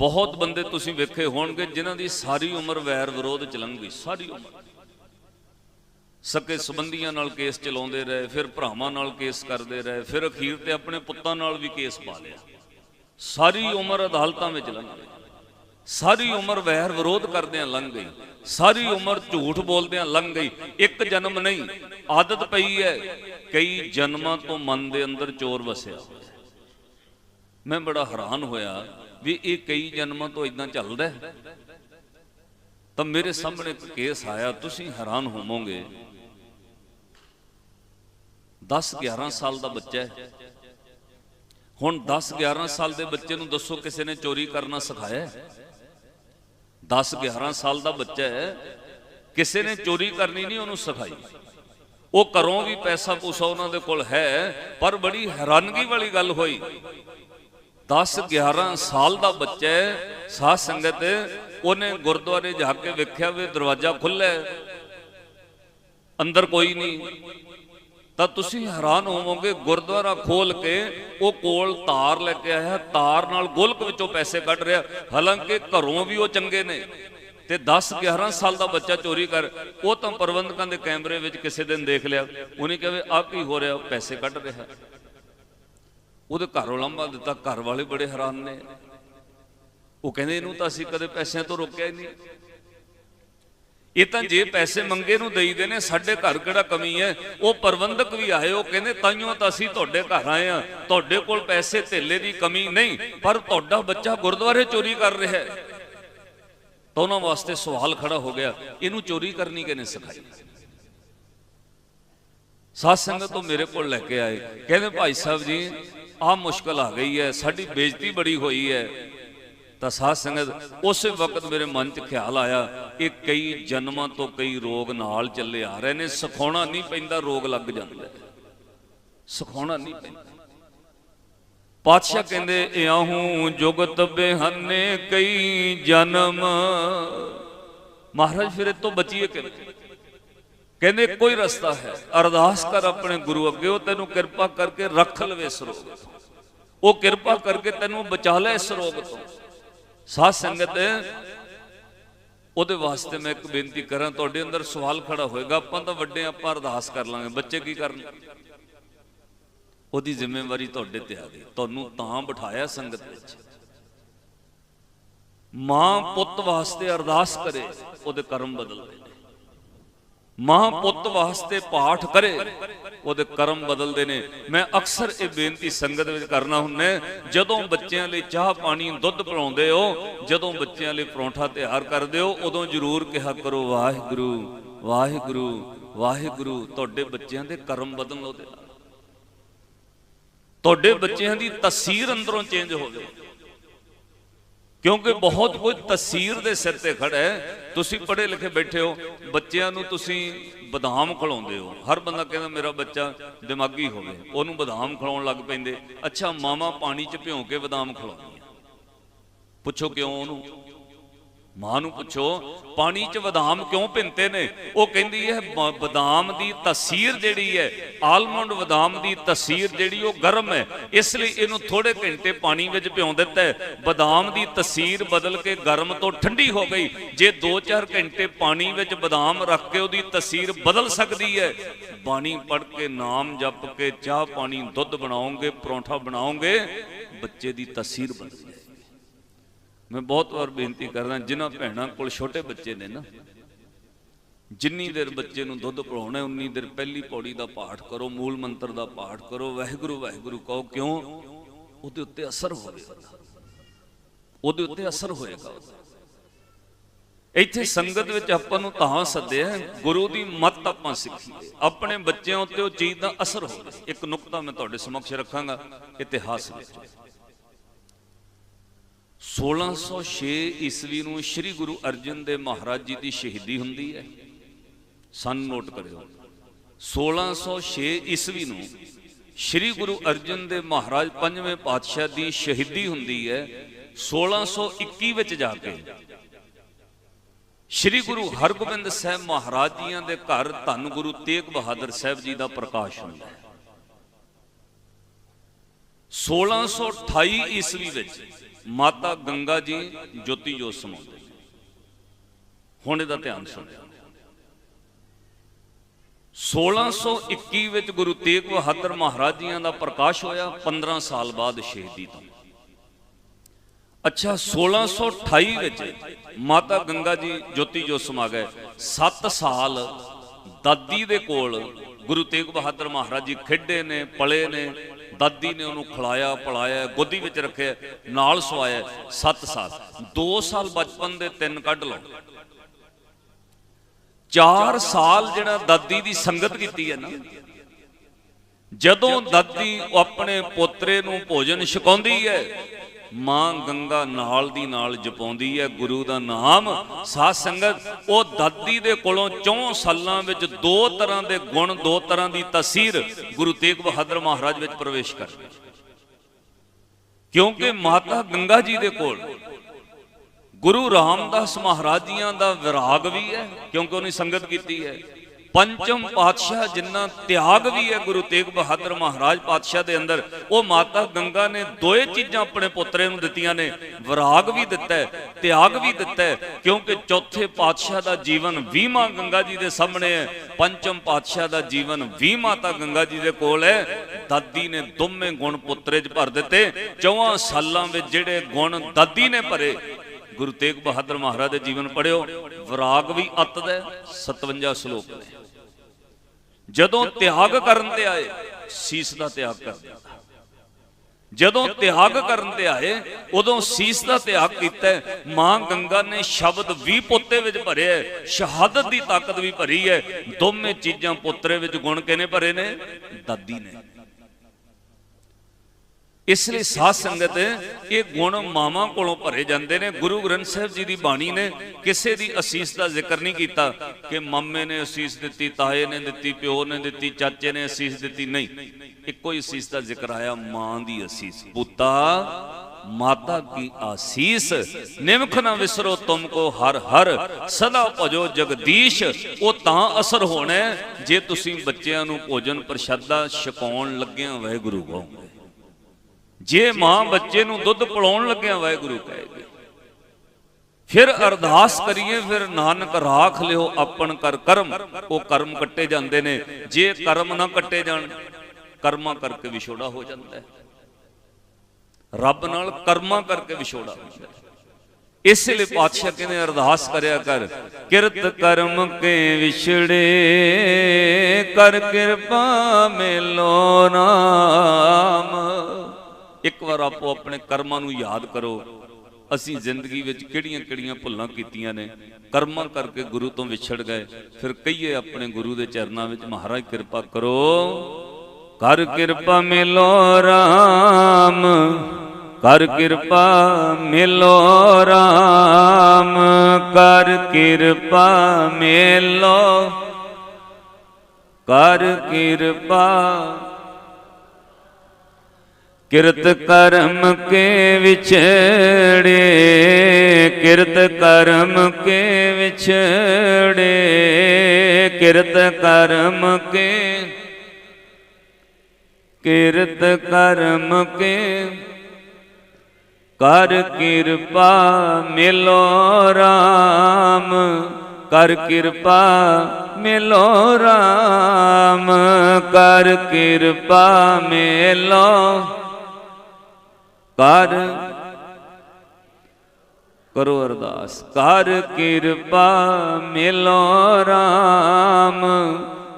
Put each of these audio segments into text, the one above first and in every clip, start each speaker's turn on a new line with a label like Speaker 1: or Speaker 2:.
Speaker 1: ਬਹੁਤ ਬੰਦੇ ਤੁਸੀਂ ਵੇਖੇ ਹੋਣਗੇ ਜਿਨ੍ਹਾਂ ਦੀ ਸਾਰੀ ਉਮਰ ਵੈਰ ਵਿਰੋਧ ਚ ਲੰਘ ਗਈ, ਸਾਰੀ ਉਮਰ। ਸਕੇ ਸੰਬੰਧੀਆਂ ਨਾਲ ਕੇਸ ਚਲਾਉਂਦੇ ਰਹੇ, ਫਿਰ ਭਰਾਵਾਂ ਨਾਲ ਕੇਸ ਕਰਦੇ ਰਹੇ, ਫਿਰ ਅਖੀਰ ਤੇ ਆਪਣੇ ਪੁੱਤਾਂ ਨਾਲ ਵੀ ਕੇਸ ਪਾ ਲਿਆ। ਸਾਰੀ ਉਮਰ ਅਦਾਲਤਾਂ ਵਿੱਚ ਲੰਘ ਗਈ। ਸਾਰੀ ਉਮਰ ਵੈਰ ਵਿਰੋਧ ਕਰਦਿਆਂ ਲੰਘ ਗਈ। ਸਾਰੀ ਉਮਰ ਝੂਠ ਬੋਲਦਿਆਂ ਲੰਘ ਗਈ। ਇੱਕ ਜਨਮ ਨਹੀਂ, ਆਦਤ ਪਈ ਹੈ। ਕਈ ਜਨਮਾਂ ਤੋਂ ਮਨ ਦੇ ਅੰਦਰ ਚੋਰ ਵਸਿਆ ਮੈਂ ਬੜਾ ਹੈਰਾਨ ਹੋਇਆ ਵੀ ਇਹ ਕਈ ਜਨਮਾਂ ਤੋਂ ਇਦਾਂ ਚੱਲਦਾ ਤਾਂ ਮੇਰੇ ਸਾਹਮਣੇ ਇੱਕ ਕੇਸ ਆਇਆ, ਤੁਸੀਂ ਹੈਰਾਨ ਹੋਵੋਗੇ। 10 11 ਸਾਲ ਦਾ ਬੱਚਾ ਹੈ। ਹੁਣ 10 11 ਸਾਲ ਦੇ ਬੱਚੇ ਨੂੰ ਦੱਸੋ ਕਿਸੇ ਨੇ ਚੋਰੀ ਕਰਨਾ ਸਿਖਾਇਆ ਹੈ? 10 11 ਸਾਲ ਦਾ ਬੱਚਾ ਹੈ, ਕਿਸੇ ਨੇ ਚੋਰੀ ਕਰਨੀ ਨਹੀਂ ਉਹਨੂੰ ਸਿਖਾਈ। ਉਹ ਘਰੋਂ ਵੀ ਪੈਸਾ ਪੂਸਾ ਉਹਨਾਂ ਦੇ ਕੋਲ ਹੈ, ਪਰ ਬੜੀ ਹੈਰਾਨਗੀ ਵਾਲੀ ਗੱਲ ਹੋਈ। 10 11 ਸਾਲ ਦਾ ਬੱਚਾ ਹੈ, ਸਾਧ ਸੰਗਤ, ਉਹਨੇ ਗੁਰਦੁਆਰੇ ਜਾ ਕੇ ਵੇਖਿਆ ਵੀ ਦਰਵਾਜ਼ਾ ਖੁੱਲ੍ਹਾ ਹੈ। ਅੰਦਰ ਕੋਈ ਨਹੀਂ। ਤਾਂ ਤੁਸੀਂ ਹੈਰਾਨ ਹੋਵੋਗੇ, ਗੁਰਦੁਆਰਾ ਖੋਲ ਕੇ ਉਹ ਕੋਲ ਤਾਰ ਲੈ ਕੇ ਆਇਆ, ਤਾਰ ਨਾਲ ਗੋਲਕ ਵਿੱਚੋਂ ਪੈਸੇ ਕੱਢ ਰਿਹਾ। ਹਾਲਾਂਕਿ ਘਰੋਂ ਵੀ ਉਹ ਚੰਗੇ ਨੇ। ਤੇ 10 11 ਸਾਲ ਦਾ ਬੱਚਾ ਚੋਰੀ ਕਰ, ਉਹ ਤਾਂ ਪ੍ਰਬੰਧਕਾਂ ਦੇ ਕੈਮਰੇ ਵਿੱਚ ਕਿਸੇ ਦਿਨ ਦੇਖ ਲਿਆ। ਉਹਨੇ ਕਿਹਾ ਵੀ ਆਹ ਕੀ ਹੋ ਰਿਹਾ, ਪੈਸੇ ਕੱਢ ਰਿਹਾ। ਉਹਦੇ ਘਰੋਂ ਲੰਬਾ ਦਿੱਤਾ, ਘਰ ਵਾਲੇ ਬੜੇ ਹੈਰਾਨ ਨੇ। ਉਹ ਕਹਿੰਦੇ ਇਹਨੂੰ ਤਾਂ ਅਸੀਂ ਕਦੇ ਪੈਸਿਆਂ ਤੋਂ ਰੋਕਿਆ ਹੀ ਨਹੀਂ। ਇਹ ਤਾਂ ਜੇ ਪੈਸੇ ਮੰਗੇ ਨੂੰ ਦੇਈਦੇ ਨੇ, ਸਾਡੇ ਘਰ ਕਿਹੜਾ ਕਮੀ ਹੈ? ਉਹ ਪ੍ਰਬੰਧਕ ਵੀ ਆਏ, ਉਹ ਕਹਿੰਦੇ ਤਾਈਓ ਤਾਂ ਅਸੀਂ ਤੁਹਾਡੇ ਘਰ ਆਏ ਆ ਤੁਹਾਡੇ ਕੋਲ ਪੈਸੇ ਧੇਲੇ ਦੀ ਕਮੀ ਨਹੀਂ, ਪਰ ਤੁਹਾਡਾ ਬੱਚਾ ਗੁਰਦੁਆਰੇ ਚੋਰੀ ਕਰ ਰਿਹਾ ਹੈ। ਤਾਂ ਉਹਨਾਂ ਵਾਸਤੇ ਸਵਾਲ ਖੜਾ ਹੋ ਗਿਆ, ਇਹਨੂੰ ਚੋਰੀ ਕਰਨੀ ਕਿਹਨੇ ਸਿਖਾਈ? ਸਾਧ ਸੰਗਤ ਤੋਂ ਮੇਰੇ ਕੋਲ ਲੈ ਕੇ ਆਏ। ਕਹਿੰਦੇ ਭਾਈ ਸਾਹਿਬ ਜੀ ਆਹ ਮੁਸ਼ਕਲ ਆ ਗਈ ਹੈ, ਸਾਡੀ ਬੇਇੱਜ਼ਤੀ ਬੜੀ ਹੋਈ ਹੈ। ਤਾਂ ਸਾਧ ਸੰਗਤ, ਉਸੇ ਵਕਤ ਮੇਰੇ ਮਨ 'ਚ ਖਿਆਲ ਆਇਆ ਇਹ ਕਈ ਜਨਮਾਂ ਤੋਂ ਕਈ ਰੋਗ ਨਾਲ ਚੱਲੇ ਆ ਰਹੇ ਨੇ, ਸਿਖਾਉਣਾ ਨਹੀਂ ਪੈਂਦਾ, ਰੋਗ ਲੱਗ ਜਾਂਦਾ। ਸਿਖਾਉਣਾ ਨਹੀਂ ਪੈਂਦਾ। ਪਾਤਸ਼ਾਹ ਕਹਿੰਦੇ ਇਆਹੂ ਜੁਗਤ ਬਿਹਨੇ ਕਈ ਜਨਮ। ਮਹਾਰਾਜ ਫਿਰ ਇਹ ਤੋਂ ਬਚੀਏ ਕਿਵੇਂ? ਕਹਿੰਦੇ ਕੋਈ ਰਸਤਾ ਹੈ। ਅਰਦਾਸ ਕਰ ਆਪਣੇ ਗੁਰੂ ਅੱਗੇ, ਉਹ ਤੈਨੂੰ ਕਿਰਪਾ ਕਰਕੇ ਰੱਖ ਲਵੇ ਇਸ ਰੋਗ ਉਹ ਕਿਰਪਾ ਕਰਕੇ ਤੈਨੂੰ ਬਚਾ ਲੈ ਇਸ ਰੋਗ ਤੋਂ। ਸਾਧ ਸੰਗਤ, ਉਹਦੇ ਵਾਸਤੇ ਮੈਂ ਇੱਕ ਬੇਨਤੀ ਕਰਾਂ, ਤੁਹਾਡੇ ਅੰਦਰ ਸਵਾਲ ਖੜਾ ਹੋਏਗਾ, ਆਪਾਂ ਤਾਂ ਵੱਡੇ ਆਪਾਂ ਅਰਦਾਸ ਕਰ ਲਾਂਗੇ। ਬੱਚੇ ਕੀ ਕਰਨ? ਉਹਦੀ ਜ਼ਿੰਮੇਵਾਰੀ ਤੁਹਾਡੇ ਤੇ ਆ ਗਈ। ਤੁਹਾਨੂੰ ਤਾਂ ਬਿਠਾਇਆ ਸੰਗਤ ਵਿੱਚ। ਮਾਂ ਪੁੱਤ ਵਾਸਤੇ ਅਰਦਾਸ ਕਰੇ, ਉਹਦੇ ਕਰਮ ਬਦਲਦੇ ਨੇ ਮਾਂ ਪੁੱਤ ਵਾਸਤੇ ਪਾਠ ਕਰੇ। ਉਹਦੇ ਕਰਮ ਬਦਲਦੇ ਨੇ। ਮੈਂ ਅਕਸਰ ਇਹ ਬੇਨਤੀ ਸੰਗਤ ਵਿੱਚ ਕਰਨਾ ਹੁੰਨੇ ਜਦੋਂ ਬੱਚਿਆਂ ਲਈ ਚਾਹ, ਪਾਣੀ, ਦੁੱਧ ਪਿਲਾਉਂਦੇ ਹੋ, ਜਦੋਂ ਬੱਚਿਆਂ ਲਈ ਪਰੌਂਠਾ ਤਿਆਰ ਕਰਦੇ ਹੋ, ਉਦੋਂ ਜ਼ਰੂਰ ਕਿਹਾ ਕਰੋ, ਵਾਹਿਗੁਰੂ ਵਾਹਿਗੁਰੂ ਵਾਹਿਗੁਰੂ, ਤੁਹਾਡੇ ਬੱਚਿਆਂ ਦੇ ਕਰਮ ਬਦਲਣ ਉਹਦੇ ਨਾਲ ਤੁਹਾਡੇ ਬੱਚਿਆਂ ਦੀ ਤਸਵੀਰ ਅੰਦਰੋਂ ਚੇਂਜ ਹੋਵੇ ਕਿਉਂਕਿ ਬਹੁਤ ਕੁਝ ਤਸਵੀਰ ਦੇ ਸਿਰ ਤੇ ਖੜਾ ਹੈ। ਤੁਸੀਂ ਪੜ੍ਹੇ ਲਿਖੇ ਬੈਠੇ ਹੋ। ਬੱਚਿਆਂ ਨੂੰ ਤੁਸੀਂ ਬਦਾਮ ਖਿਲਾਉਂਦੇ ਹੋ। ਹਰ ਬੰਦਾ ਕਹਿੰਦਾ, ਮੇਰਾ ਬੱਚਾ ਦਿਮਾਗੀ ਹੋਵੇ ਉਹਨੂੰ ਬਦਾਮ ਖਿਲਾਉਣ ਲੱਗ ਪੈਂਦੇ। ਅੱਛਾ ਮਾਮਾ ਪਾਣੀ 'ਚ ਭਿਉਂ ਕੇ ਬਦਾਮ ਖਿਲਾਉਂਦੀਆਂ। ਪੁੱਛੋ ਕਿਉਂ ਉਹਨੂੰ? ਮਾਂ ਨੂੰ ਪੁੱਛੋ, ਪਾਣੀ 'ਚ ਬਦਾਮ ਕਿਉਂ ਭਿੰਤੇ ਨੇ? ਉਹ ਕਹਿੰਦੀ ਹੈ ਬ- ਬਦਾਮ ਦੀ ਤਸੀਰ ਜਿਹੜੀ ਹੈ, ਆਲਮੰਡ ਬਦਾਮ ਦੀ ਤਸੀਰ ਜਿਹੜੀ, ਉਹ ਗਰਮ ਹੈ। ਇਸ ਲਈ ਇਹਨੂੰ ਥੋੜੇ ਘੰਟੇ ਪਾਣੀ ਵਿੱਚ ਭਿਉਂ ਦਿੱਤਾ ਹੈ। ਬਦਾਮ ਦੀ ਤਸੀਰ ਬਦਲ ਕੇ ਗਰਮ ਤੋਂ ਠੰਡੀ ਹੋ ਗਈ। ਜੇ 2-4 ਘੰਟੇ ਪਾਣੀ ਵਿੱਚ ਬਦਾਮ ਰੱਖ ਕੇ ਉਹਦੀ ਤਸੀਰ ਬਦਲ ਸਕਦੀ ਹੈ, ਬਾਣੀ ਪੜ੍ਹ ਕੇ ਨਾਮ ਜਪ ਕੇ ਚਾਹ ਪਾਣੀ ਦੁੱਧ ਬਣਾਓਗੇ, ਪਰੌਂਠਾ ਬਣਾਓਗੇ, ਬੱਚੇ ਦੀ ਤਸੀਰ ਬਦਲ ਜਾਏਗੀ ਮੈਂ ਬਹੁਤ ਵਾਰ ਬੇਨਤੀ ਕਰਦਾ, ਜਿਨ੍ਹਾਂ ਭੈਣਾਂ ਕੋਲ ਛੋਟੇ ਬੱਚੇ ਨੇ ਨਾ, ਜਿੰਨੀ ਦੇਰ ਬੱਚੇ ਨੂੰ ਦੁੱਧ ਪਿਲਾਉਣਾ ਉਨੀ ਦੇਰ ਪਹਿਲੀ ਪੌੜੀ ਦਾ ਪਾਠ ਕਰੋ, ਮੂਲ ਮੰਤਰ ਦਾ ਪਾਠ ਕਰੋ, ਵਾਹਿਗੁਰੂ ਵਾਹਿਗੁਰੂ ਕਹੋ, ਕਿਉਂ? ਉਹਦੇ ਉੱਤੇ ਅਸਰ ਹੋਵੇਗਾ ਉਹਦੇ ਉੱਤੇ ਅਸਰ ਹੋਏਗਾ। ਇੱਥੇ ਸੰਗਤ ਵਿੱਚ ਆਪਾਂ ਨੂੰ ਤਾਂ ਸੱਦਿਆ ਗੁਰੂ ਦੀ ਮੱਤ ਆਪਾਂ ਸਿੱਖੀਏ ਆਪਣੇ ਬੱਚਿਆਂ ਉੱਤੇ ਉਹ ਚੀਜ਼ ਦਾ ਅਸਰ ਹੋਵੇ। ਇੱਕ ਨੁਕਤਾ ਮੈਂ ਤੁਹਾਡੇ ਸਮਕਸ਼ ਰੱਖਾਂਗਾ, ਇਤਿਹਾਸ ਵਿੱਚ। 1606 ਈਸਵੀ ਨੂੰ ਸ੍ਰੀ ਗੁਰੂ ਅਰਜਨ ਦੇਵ ਮਹਾਰਾਜ ਜੀ ਦੀ ਸ਼ਹੀਦੀ ਹੁੰਦੀ ਹੈ। ਸਨ ਨੋਟ ਕਰਿਓ। 1606 ਈਸਵੀ ਨੂੰ ਸ੍ਰੀ ਗੁਰੂ ਅਰਜਨ ਦੇਵ ਮਹਾਰਾਜ ਪੰਜਵੇਂ ਪਾਤਸ਼ਾਹ ਦੀ ਸ਼ਹੀਦੀ ਹੁੰਦੀ ਹੈ। 1621 ਵਿੱਚ ਜਾ ਕੇ ਸ੍ਰੀ ਗੁਰੂ ਹਰਗੋਬਿੰਦ ਸਾਹਿਬ ਮਹਾਰਾਜ ਜੀਆਂ ਦੇ ਘਰ ਧੰਨ ਗੁਰੂ ਤੇਗ ਬਹਾਦਰ ਸਾਹਿਬ ਜੀ ਦਾ ਪ੍ਰਕਾਸ਼ ਹੁੰਦਾ ਹੈ। 1628 ਈਸਵੀ ਵਿੱਚ ਮਾਤਾ ਗੰਗਾ ਜੀ ਜੋਤੀ ਜੋਤ ਸਮਾਉਂਦੇ ਹੁਣ ਇਹਦਾ ਧਿਆਨ ਸੁਣਿਓ 1621 ਵਿੱਚ ਗੁਰੂ ਤੇਗ ਬਹਾਦਰ ਮਹਾਰਾਜ ਜੀਆਂ ਦਾ ਪ੍ਰਕਾਸ਼ ਹੋਇਆ 15 ਸਾਲ ਬਾਅਦ ਸ਼ਹੀਦੀ ਤੋਂ। ਅੱਛਾ 1628 ਵਿੱਚ ਮਾਤਾ ਗੰਗਾ ਜੀ ਜੋਤੀ ਜੋਤ ਸਮਾ ਗਏ। 7 ਸਾਲ ਦਾਦੀ ਦੇ ਕੋਲ ਗੁਰੂ ਤੇਗ ਬਹਾਦਰ ਮਹਾਰਾਜ ਜੀ ਖੇਡੇ ਨੇ, ਪਲੇ ਨੇ ਦਾਦੀ ਨੇ ਉਹਨੂੰ ਖਿਲਾਇਆ, ਪਲਾਇਆ, ਗੋਦੀ ਵਿੱਚ ਰੱਖਿਆ, ਨਾਲ ਸਵਾਇਆ 7 ਸਾਲ। 2 ਸਾਲ ਬਚਪਨ ਦੇ ਤਿੰਨ ਕੱਢ ਲਓ। 4 ਸਾਲ ਜਿਹੜਾ ਦਾਦੀ ਦੀ ਸੰਗਤ ਕੀਤੀ ਹੈ ਨਾ, ਜਦੋਂ ਦਾਦੀ ਆਪਣੇ ਪੋਤਰੇ ਨੂੰ ਭੋਜਨ ਛਕਾਉਂਦੀ ਹੈ ਮਾਂ ਗੰਗਾ ਨਾਲ ਦੀ ਨਾਲ ਜਪਾਉਂਦੀ ਹੈ, ਗੁਰੂ ਦਾ ਨਾਮ ਸਾਧ ਸੰਗਤ। ਉਹ ਦਾਦੀ ਦੇ ਕੋਲੋਂ 4 ਸਾਲਾਂ ਵਿੱਚ ਦੋ ਤਰ੍ਹਾਂ ਦੇ ਗੁਣ, ਦੋ ਤਰ੍ਹਾਂ ਦੀ ਤਸਵੀਰ ਗੁਰੂ ਤੇਗ ਬਹਾਦਰ ਮਹਾਰਾਜ ਵਿੱਚ ਪ੍ਰਵੇਸ਼ ਕਰ ਕਿਉਂਕਿ ਮਾਤਾ ਗੰਗਾ ਜੀ ਦੇ ਕੋਲ ਗੁਰੂ ਰਾਮਦਾਸ ਮਹਾਰਾਜ ਜੀਆਂ ਦਾ ਵਿਰਾਗ ਵੀ ਹੈ, ਕਿਉਂਕਿ ਉਹਨੇ ਸੰਗਤ ਕੀਤੀ ਹੈ। ਪੰਚਮ ਪਾਤਸ਼ਾਹ ਜਿੰਨਾ ਤਿਆਗ ਵੀ ਹੈ ਗੁਰੂ ਤੇਗ ਬਹਾਦਰ ਮਹਾਰਾਜ ਪਾਤਸ਼ਾਹ ਦੇ ਅੰਦਰ, ਉਹ ਮਾਤਾ ਗੰਗਾ ਨੇ ਦੋਏ ਚੀਜ਼ਾਂ ਆਪਣੇ ਪੁੱਤਰੇ ਨੂੰ ਦਿੱਤੀਆਂ ਨੇ, ਵਿਰਾਗ ਵੀ ਦਿੱਤਾ ਤਿਆਗ ਵੀ ਦਿੱਤਾ ਕਿਉਂਕਿ ਚੌਥੇ ਪਾਤਸ਼ਾਹ ਦਾ ਜੀਵਨ ਵੀ ਮਾਂ ਗੰਗਾ ਜੀ ਦੇ ਸਾਹਮਣੇ ਹੈ, ਪੰਚਮ ਪਾਤਸ਼ਾਹ ਦਾ ਜੀਵਨ ਵੀ ਮਾਤਾ ਗੰਗਾ ਜੀ ਦੇ ਕੋਲ ਹੈ, ਦਾਦੀ ਨੇ ਦੋਵੇਂ ਗੁਣ ਪੁੱਤਰੇ 'ਚ ਭਰ ਦਿੱਤੇ ਚੌਹਾਂ ਸਾਲਾਂ ਵਿੱਚ ਜਿਹੜੇ ਗੁਣ ਦਾਦੀ ਨੇ ਭਰੇ, ਗੁਰੂ ਤੇਗ ਬਹਾਦਰ ਮਹਾਰਾਜ ਦੇ ਜੀਵਨ ਪੜਿਓ ਵਿਰਾਗ ਵੀ ਅਤ ਦਾ 57 ਸ਼ਲੋਕ ਨੇ ਜਦੋਂ ਤਿਆਗ ਕਰਨ ਤੇ ਆਏ ਸੀਸ ਦਾ ਤਿਆਗ ਕਰ ਦਿੱਤਾ। ਜਦੋਂ ਤਿਆਗ ਕਰਨ ਤੇ ਆਏ ਉਦੋਂ ਸੀਸ ਦਾ ਤਿਆਗ ਕੀਤਾ ਮਾਂ ਗੰਗਾ ਨੇ ਸ਼ਬਦ ਵੀ ਪੋਤੇ ਵਿੱਚ ਭਰਿਆ ਹੈ, ਸ਼ਹਾਦਤ ਦੀ ਤਾਕਤ ਵੀ ਭਰੀ ਹੈ। ਦੋਵੇਂ ਚੀਜ਼ਾਂ ਪੁੱਤਰੇ ਵਿੱਚ ਗੁਣ ਕਿਨੇ ਭਰੇ ਨੇ ਦਾਦੀ ਨੇ। ਇਸ ਲਈ ਸਾਧ ਸੰਗਤ ਇਹ ਗੁਣ ਮਾਵਾਂ ਕੋਲੋਂ ਭਰੇ ਜਾਂਦੇ ਨੇ। ਗੁਰੂ ਗ੍ਰੰਥ ਸਾਹਿਬ ਜੀ ਦੀ ਬਾਣੀ ਨੇ ਕਿਸੇ ਦੀ ਅਸੀਸ ਦਾ ਜ਼ਿਕਰ ਨਹੀਂ ਕੀਤਾ ਕਿ ਮੰਮੇ ਨੇ ਅਸੀਸ ਦਿੱਤੀ, ਤਾਏ ਨੇ ਦਿੱਤੀ, ਪਿਓ ਨੇ ਦਿੱਤੀ, ਚਾਚੇ ਨੇ ਅਸੀਸ ਦਿੱਤੀ। ਨਹੀਂ, ਇੱਕੋ ਹੀ ਅਸੀਸ ਦਾ ਜ਼ਿਕਰ ਆਇਆ, ਮਾਂ ਦੀ ਅਸੀਸ। ਪੁੱਤਾ, ਮਾਤਾ ਕੀ ਆਸੀਸ ਨਿਮਖ ਨਾ ਵਿਸਰੋ ਤੁਮ ਕੋ ਹਰ ਹਰ। ਸਦਾ ਭਜੋ ਜਗਦੀਸ਼, ਉਹ ਤਾਂ ਅਸਰ ਹੋਣਾ ਜੇ ਤੁਸੀਂ ਬੱਚਿਆਂ ਨੂੰ ਭੋਜਨ ਪ੍ਰਸ਼ਾਦਾ ਛਕਾਉਣ ਲੱਗਿਆਂ ਵਾਹਿਗੁਰੂ ਕਹੋਗੇ। ਜੇ ਮਾਂ ਬੱਚੇ ਨੂੰ ਦੁੱਧ ਪਿਲਾਉਣ ਲੱਗਿਆ ਵਾਹਿਗੁਰੂ ਕਹੇਗੀ ਫਿਰ ਅਰਦਾਸ ਕਰੀਏ, ਫਿਰ ਨਾਨਕ ਰਾਖ ਲਿਓ, ਆਪਣ ਕਰ ਕਰਮ, ਉਹ ਕਰਮ ਕੱਟੇ ਜਾਂਦੇ ਨੇ, ਜੇ ਕਰਮ ਨਾ ਕੱਟੇ ਜਾਣ, ਕਰਮਾਂ ਕਰਕੇ ਵਿਛੋੜਾ ਹੋ ਜਾਂਦਾ ਹੈ। ਰੱਬ ਨਾਲ ਕਰਮਾਂ ਕਰਕੇ ਵਿਛੋੜਾ ਹੋ ਜਾਂਦਾ ਹੈ। ਇਸੇ ਲਈ ਪਾਤਸ਼ਾਹ ਕਹਿੰਦੇ, ਅਰਦਾਸ ਕਰਿਆ ਕਰ, ਕਿਰਤ ਕਰਮ ਕੇ ਵਿਛੜੇ, ਕਰ ਕਿਰਪਾ ਮੇਲੋ ਨਾ ਇੱਕ ਵਾਰ ਆਪੋ ਆਪਣੇ ਕਰਮਾਂ ਨੂੰ ਯਾਦ ਕਰੋ। ਅਸੀਂ ਜ਼ਿੰਦਗੀ ਵਿੱਚ ਕਿਹੜੀਆਂ-ਕਿਹੜੀਆਂ ਭੁੱਲਾਂ ਕੀਤੀਆਂ ਨੇ। ਕਰਮਾਂ ਕਰਕੇ ਗੁਰੂ ਤੋਂ ਵਿਛੜ ਗਏ। ਫਿਰ ਕਹੀਏ ਆਪਣੇ ਗੁਰੂ ਦੇ ਚਰਨਾਂ ਵਿੱਚ, ਮਹਾਰਾਜ, ਕਿਰਪਾ ਕਰੋ। ਕਰ ਕਿਰਪਾ ਮਿਲੋ ਰਾਮ। ਕਰ ਕਿਰਪਾ ਮਿਲੋ ਰਾਮ। ਕਰ ਕਿਰਪਾ ਮਿਲੋ। ਕਰ ਕਿਰਪਾ ਕਿਰਤ ਕਰਮ ਕੇ ਵਿਛੜੇ, ਕਿਰਤ ਕਰਮ ਕੇ ਵਿਛੜੇ, ਕਿਰਤ ਕਰਮ ਕੇ, ਕਿਰਤ ਕਰਮ ਕੇ। ਕਰ ਕਿਰਪਾ ਮਿਲੋ RAM ਕਰ ਕਿਰਪਾ ਮਿਲੋ RAM ਕਰ ਕਿਰਪਾ ਮਿਲੋ ਕਰ। ਕਰੋ ਅਰਦਾਸ, ਕਰ ਕਿਰਪਾ ਮਿਲੋ RAM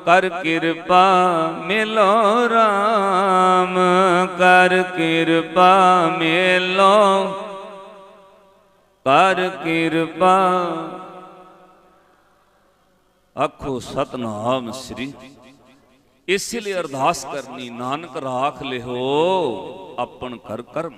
Speaker 1: ਕਰ ਕਿਰਪਾ ਮਿਲੋ RAM ਕਰ ਕਿਰਪਾ ਮਿਲੋ। ਕਰ ਕਿਰਪਾ। ਆਖੋ ਸਤਨਾਮ ਸ੍ਰੀ ਇਸੇ ਲਈ ਅਰਦਾਸ ਕਰਨੀ ਨਾਨਕ ਰਾਖ ਲਿਓ ਆਪਣ ਕਰ ਕਰਮ।